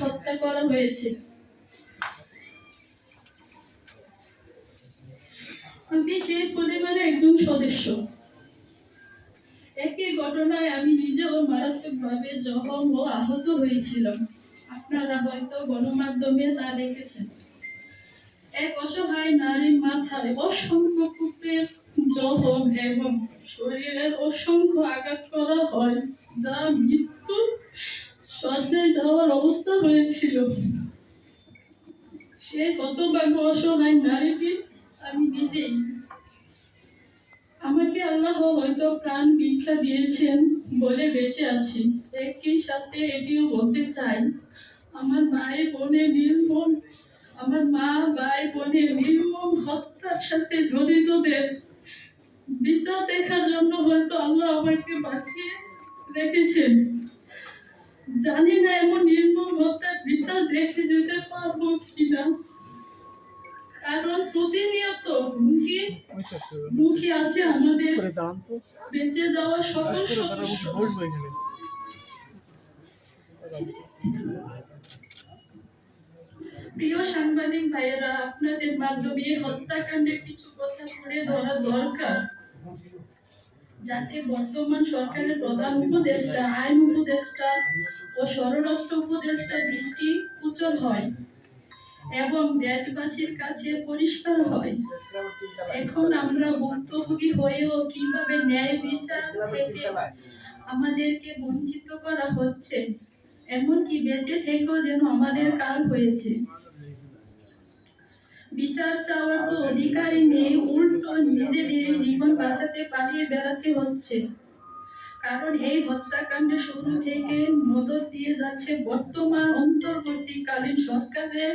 হত্যা করা হয়েছে। আমি সেই পরিবারের একজন সদস্য। একই ঘটনায় আমি নিজেও মারাত্মকভাবে জখম ও আহত হয়েছিলাম। আপনারা হয়তো গণমাধ্যমে তা দেখেছেন। এক অসহায় নারীর মাথায় অসংখ্য কূপের জখম এবং শরীরের অসংখ্য আঘাত করা হয়, যা মৃত্যু সজ্জায় যাওয়ার অবস্থা হয়েছিল। সে হতভাগ্য অসহায় নারীটি আমি নিজেই আমাকে আল্লাহ হয়তো প্রাণ ভিক্ষা দিয়েছেন বলে বেঁচে আছি। একই সাথে এটিও বলতে চাই, আমার মায়ের বোনের আমার মা ভাই বোনের নির্মম হত্যার সাথে জড়িতদের বিচার দেখার জন্য হয়তো আল্লাহ আমাকে বাঁচিয়ে রেখেছেন। জানি না এমন নির্মম হত্যার বিচার দেখে যেতে পারব কিনা। কারণ প্রতিনিয়ত হুমকি মুখে আছে আমাদের বেঁচে যাওয়া সকল করে দাঁড়ান সদস্য বসবো এখানে প্রিয় সাংবাদিক ভাইয়েরা, আপনাদের মাধ্যমে হত্যাকাণ্ডের কিছু কথা তুলে ধরা দরকার। যাতে বর্তমান সরকারের প্রধান উপদেষ্টা, আইন উপদেষ্টা ও স্বরাষ্ট্র উপদেষ্টা দৃষ্টি উজ্জ্বল হয় এবং দেশবাসীর কাছে পরিষ্কার হয়। এখন আমরা ভুক্তভোগী হয়েও কীভাবে ন্যায় বিচার থেকে আমাদেরকে বঞ্চিত করা হচ্ছে, এমনকি বেঁচে থেকেও যেন আমাদের কাল হয়েছে। বিচার চাওয়ার তো অধিকারই নেই, উল্টো নিজেদের জীবন বাঁচাতে পালিয়ে বেড়াতে হচ্ছে। কারণ এই হত্যাকাণ্ডে শুরু থেকে মদত দিয়ে যাচ্ছে বর্তমান অন্তর্বর্তীকালীন সরকারের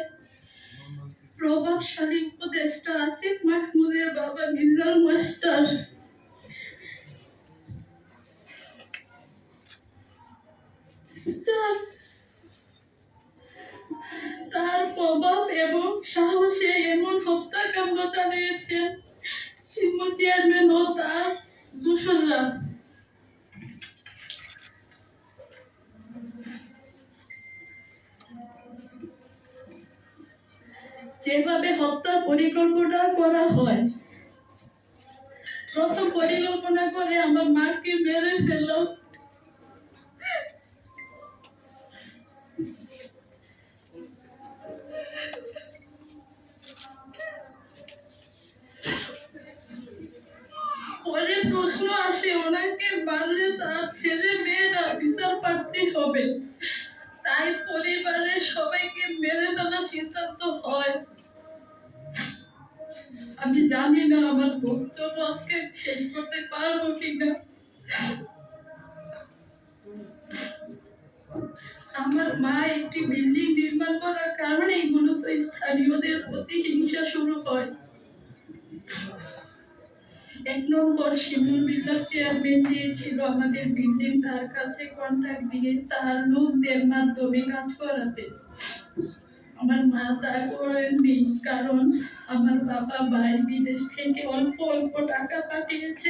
প্রভাবশালী উপদেষ্টা আসিফ মাহমুদের বাবা মিল্লাল মাস্টার। এবং সাহসে এমন হত্যাকাণ্ড চালিয়েছেন সিংহ চেয়ারম্যান ও তার দূষণরা যেভাবে হত্যার পরিকল্পনা করা হয়, প্রথম পরিকল্পনা করে আমার মাকে মেরে ফেলল। তার ছেলে মেয়েরা বিচার প্রার্থী হবে। তাই পরিবারের সবাইকে মেরে ফেলার সিদ্ধান্ত হয়। আমি জানি না আমার বক্তব্য আজকে শেষ করতে পারব কিনা। আমার মা একটি বিল্ডিং নির্মাণ করার কারণে মূলত স্থানীয়দের প্রতি হিংসা শুরু হয়। এক নম্বর শিমুল বিল্লার চেয়ারম্যান চেয়েছিল আমাদের বিল্ডিং তার কাছে কন্ট্যাক্ট দিয়ে তার লোকদের মাধ্যমে কাজ করাতে। আমার মা তা করেননি, কারণ আমার বাবা ভাই বিদেশ থেকে অল্প অল্প টাকা পাঠিয়েছে।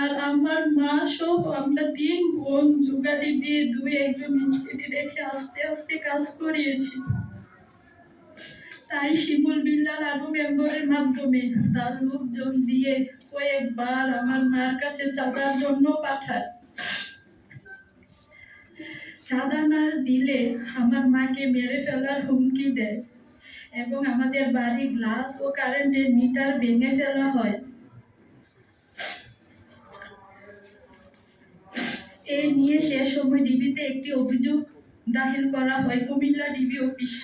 আর আমার মা সহ আমরা তিন বোন জোগাড়ি দিয়ে দুই একজন মিস্ত্রি রেখে আস্তে আস্তে কাজ করিয়েছি। তাই শিমুল বিল্লাল আলু মেম্বরের মাধ্যমে তার লোকজন দিয়ে কয়েকবার আমার মার কাছে চাঁদার জন্য পাঠায়। চাঁদা না দিলে আমার মাকে মেরে ফেলার হুমকি দেয় এবং আমাদের বাড়ি গ্লাস ও কারেন্টের মিটার ভেঙে ফেলা হয়। এই নিয়ে সে সময় ডিবিতে একটি অভিযোগ দাখিল করা হয়। Cumilla DB office.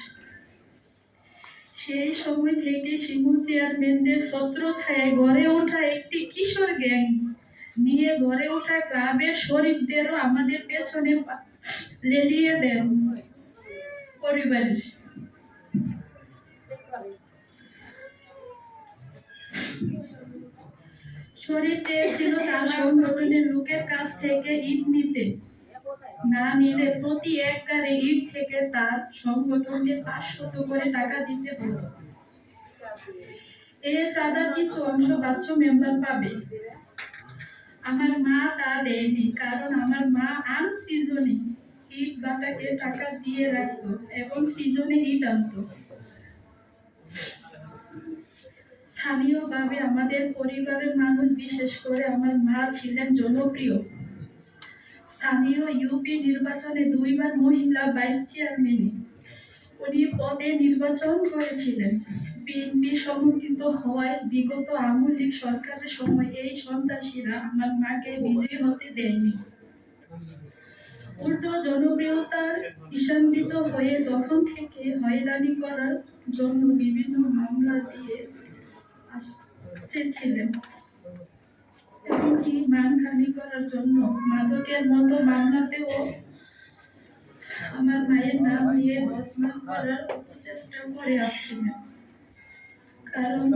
সেই সময় থেকে শিমুল চেয়ারম্যানদের ছত্র ছায় গড়ে ওঠা একটি কিশোর গ্যাং। নিয়ে গড়ে ওঠা ক্লাবের শরীফদেরও আমাদের পেছনে লেলিয়ে দেন পরিবারের। শরীফ চেয়েছিল তার সংগঠনের লোকের কাছ থেকে ইট নিতে। না নিলে প্রতি এক গাড়ি ইট থেকে তার সংগঠনকে পাঁচশত করে টাকা দিতে হতো এ চাঁদার কিছু অংশ বাচ্চু মেম্বার পাবে। আমার মা তা দেয়নি, কারণ আমার মা আনসিজনে ইট বাটাকে টাকা দিয়ে রাখতো এবং সিজনে ইট আনতো। স্থানীয়ভাবে আমাদের পরিবারের মানুষ বিশেষ করে আমার মা ছিলেন জনপ্রিয়। স্থানীয় ইউপি নির্বাচনে দুইবার মহিলা ভাইস চেয়ারম্যানে উনি পদে নির্বাচন করেছিলেন। বিএনপি সমর্থিত হওয়ায় বিগত আওয়ামী সরকারের সময় এই সন্ত্রাসীরা আমার মাকে বিজয়ী হতে দেয়নি। উল্টো জনপ্রিয়তার ঈশান্বিত হয়ে তখন থেকে হয়রানি করার জন্য বিভিন্ন মামলা দিয়ে আসতেছিলেন। এমনকি মানখানি করার জন্য মাদকের মতো মামলাতেও আমার মায়ের নাম নিয়ে বদনাম করার চেষ্টা করে আসছিলেন। কারণ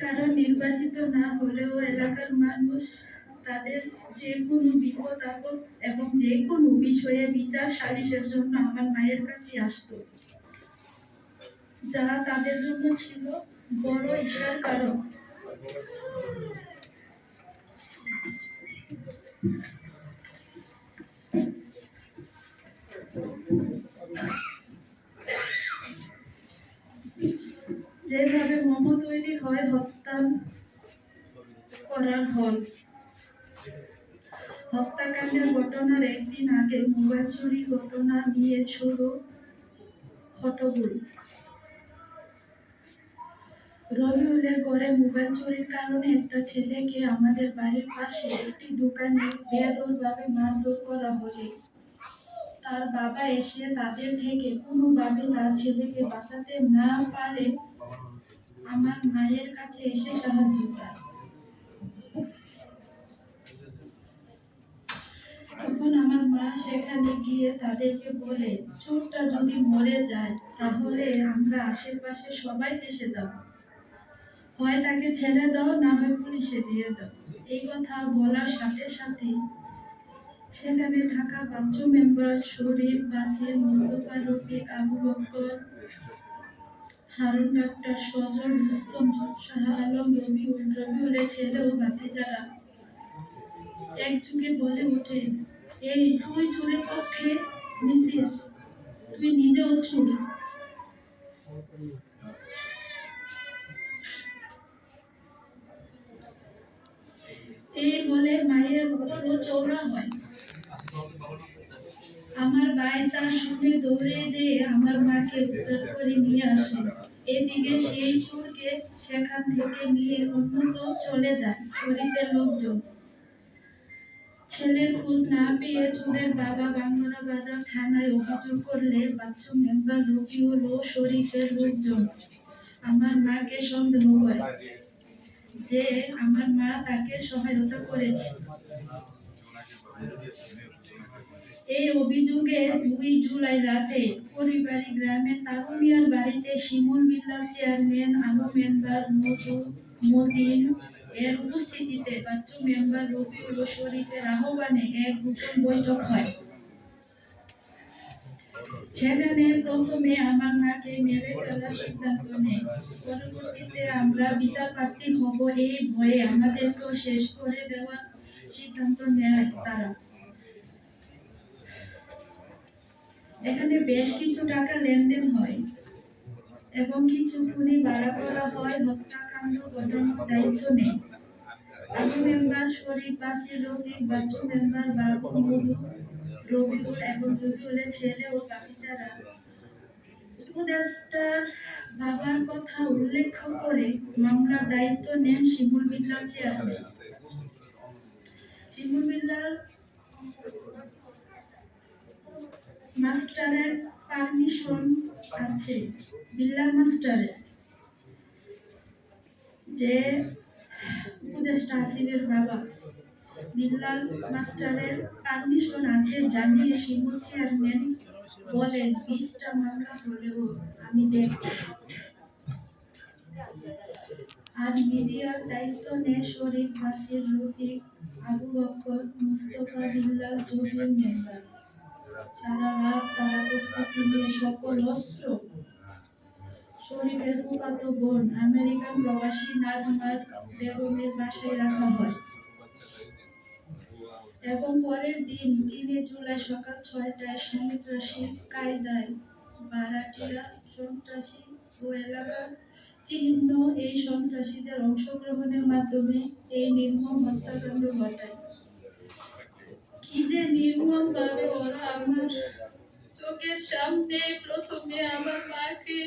কারণ নির্বাচিত না হলেও এলাকার মানুষ তাদের যে কোনো বিপদ আপদ এবং যে কোনো বিষয়ে বিচার সালিশের জন্য আমার মায়ের কাছে আসতো। যা তাদের জন্য ছিল বড় ঈশার কারণ যেভাবে মোমো তৈরি হয়, হত্যা করার হল। হত্যাকাণ্ডের ঘটনার একদিন আগে মোবাইল চুরির ঘটনা নিয়ে শুরু হটগুল রবিউলের ঘরে মোবাইল চুরির কারণে একটা ছেলেকে আমাদের বাড়ির পাশে একটি দোকানে বেদরভাবে মারধর করা হলে। তার বাবা এসে তাদের থেকে কোনোভাবে তার ছেলেকে বাঁচাতে না পারে আমার মায়ের কাছে এসে সাহায্য চায়। তখন আমার মা সেখানে গিয়ে তাদেরকে বলে, চোরটা যদি মরে যায়, তাহলে আমরা আশেপাশে সবাই ফেসে যাব। হয় তাকে ছেড়ে দাও, না হয় পুলিশে দিয়ে দাও। এই কথা বলার সাথে সাথে সেখানে থাকা বাচ্চু মেম্বার শরীফ, বাসির, মোস্তফা, রফিক, আবু বক্কর, হারুন, ডাক্তার সজল, রুস্তম শাহ, আলম, রবিউল, রবিউলের ছেলে ও ভাতিজারা একযোগে বলে ওঠে, এই তুই চুরের পক্ষে নিছিস, তুই নিজেও চুর। এই বলে মায়ের উপরও চৌড়া হয়। আমার ভাই তা শুনে দৌড়ে যেয়ে আমার মাকে উদ্ধার করে নিয়ে আসে। এদিকে সেই চোরকে সেখান থেকে নিয়ে অন্যত চলে যায় শরীফের লোকজন। ছেলের খোঁজ না পেয়ে চোরের বাবা বাংলা বাজার থানায় অভিযোগ করলে বাচ্চু মেম্বার রবিউল ও শরীফের লোকজন। আমার মাকে সন্দেহ করে। যে আমার মা তাকে সহায়তা করেছে। এই অভিযোগে দুই জুলাই রাতে পরিবারী গ্রামের তারুমিয়ার বাড়িতে শিমুল বিল্লাল চেয়ারম্যান, আলু মেম্বার মধু মদিন এর উপস্থিতিতে বাচ্চু মেম্বার রবিউল শরীফের আহ্বানে এক গোপন বৈঠক হয়। সেখানে প্রথমে আমার মাকে মেরে ফেলার সিদ্ধান্ত নেয় পরবর্তীতে আমরা বিচার প্রার্থী হব এই ভয়ে আমাদেরকেও শেষ করে দেওয়ার সিদ্ধান্ত নেয় তারা। এখানে বেশ কিছু টাকা লেনদেন হয় এবং কিছু খুনি ভাড়া করা হয়, হত্যাকাণ্ড ঘটানোর দায়িত্ব নেই আলু মেম্বার শরীফ, বাসির রফিক বাচ্চু মেম্বার মধু রবিউল এবং রবিউলের ছেলে ও বাকিজারা উপদেষ্টার বাবার কথা উল্লেখ করে মামলার দায়িত্ব নেন শিমুল বিল্লাল চেয়ারম্যান। শিমুল বিল্লাল মাস্টারের পারমিশন আছে, বিল্লাল মাস্টারের। যে উপদেষ্টা আসিফের বাবা। বিল্লাল মাস্টারের পারমিশন আছে জানিয়ে শিমুল চেয়ারম্যান বলেন, বিশটা মামলা হলেও আমি দেখব। আর মিডিয়ার দায়িত্ব নেয় শরীফ বাসির রফিক, আবু বকর, মুস্তফা বিল্লাল জহির মেম্বার সারা রাত তারা উপস্থিতি নিয়ে সকল অস্ত্র। শরীফের ফুফাতো বোন আমেরিকান প্রবাসী নাজমার বেগমের বাসায় রাখা হয়। এবং পরের দিন তিনে জুলাই সকাল ছয়টায় সন্ত্রাসী কায়দায় বারাটিয়া সন্ত্রাসী ও এলাকার চিহ্ন এই সন্ত্রাসীদের অংশগ্রহণের মাধ্যমে এই নির্মম হত্যাকাণ্ড ঘটায়। কি যে নির্মম ভাবে ওরা আমার চোখের সামনে প্রথমে আমার মাকে